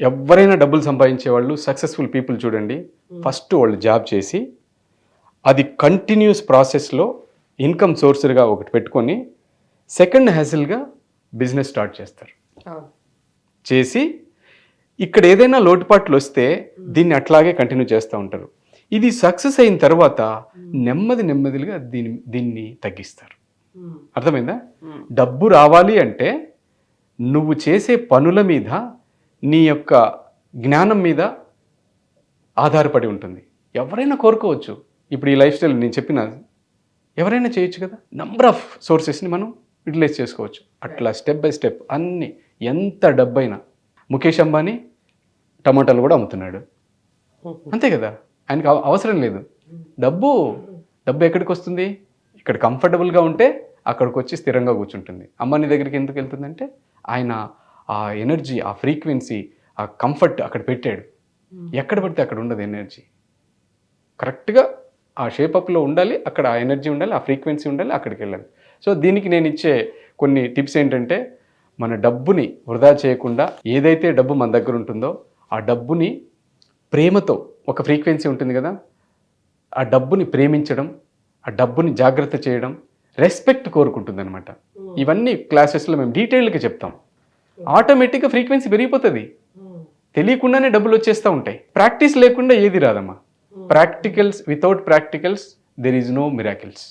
ఎవరైనా డబ్బులు సంపాదించే వాళ్ళు సక్సెస్ఫుల్ పీపుల్ చూడండి ఫస్ట్ వాళ్ళు జాబ్ చేసి అది కంటిన్యూస్ ప్రాసెస్లో ఇన్కమ్ సోర్స్గా ఒకటి పెట్టుకొని సెకండ్ హ్యాసిల్గా బిజినెస్ స్టార్ట్ చేస్తారు. చేసి ఇక్కడ ఏదైనా లోటుపాట్లు వస్తే దీన్ని అట్లాగే కంటిన్యూ చేస్తూ ఉంటారు. ఇది సక్సెస్ అయిన తర్వాత నెమ్మది నెమ్మదిగా దీన్ని దీన్ని తగ్గిస్తారు. అర్థమైందా? డబ్బు రావాలి అంటే నువ్వు చేసే పనుల మీద నీ యొక్క జ్ఞానం మీద ఆధారపడి ఉంటుంది. ఎవరైనా కోరుకోవచ్చు. ఇప్పుడు ఈ లైఫ్ స్టైల్ నేను చెప్పిన ఎవరైనా చేయొచ్చు కదా? నంబర్ ఆఫ్ సోర్సెస్ని మనం యూటిలైజ్ చేసుకోవచ్చు. అట్లా స్టెప్ బై స్టెప్ అన్ని ఎంత డబ్బైనా. ముఖేష్ అంబానీ టమాటాలు కూడా అమ్ముతున్నాడు. అంతే కదా? ఆయనకు అవ- అవసరం లేదు. డబ్బు డబ్బు ఎక్కడికి వస్తుంది? ఇక్కడ కంఫర్టబుల్గా ఉంటే అక్కడికి వచ్చి స్థిరంగా కూర్చుంటుంది. అమ్మాని దగ్గరికి ఎందుకు వెళ్తుందంటే ఆయన ఆ ఎనర్జీ ఆ ఫ్రీక్వెన్సీ ఆ కంఫర్ట్ అక్కడ పెట్టాడు. ఎక్కడ పడితే అక్కడ ఉండదు ఎనర్జీ. కరెక్ట్గా ఆ షేపప్లో ఉండాలి అక్కడ ఆ ఎనర్జీ ఉండాలి ఆ ఫ్రీక్వెన్సీ ఉండాలి అక్కడికి వెళ్ళాలి. సో దీనికి నేను ఇచ్చే కొన్ని టిప్స్ ఏంటంటే మన డబ్బుని వృధా చేయకుండా ఏదైతే డబ్బు మన దగ్గర ఉంటుందో ఆ డబ్బుని ప్రేమతో ఒక ఫ్రీక్వెన్సీ ఉంటుంది కదా ఆ డబ్బుని ప్రేమించడం ఆ డబ్బుని జాగ్రత్త చేయడం రెస్పెక్ట్ కోరుకుంటుంది అనమాట ఇవన్నీ క్లాసెస్లో మేము డీటెయిల్గా చెప్తాం. ఆటోమేటిక్గా ఫ్రీక్వెన్సీ పెరిగిపోతుంది. తెలియకుండానే డబ్బులు వచ్చేస్తూ ఉంటాయి. ప్రాక్టీస్ లేకుండా ఏది రాదమ్మా. Practicals without practicals there is no miracles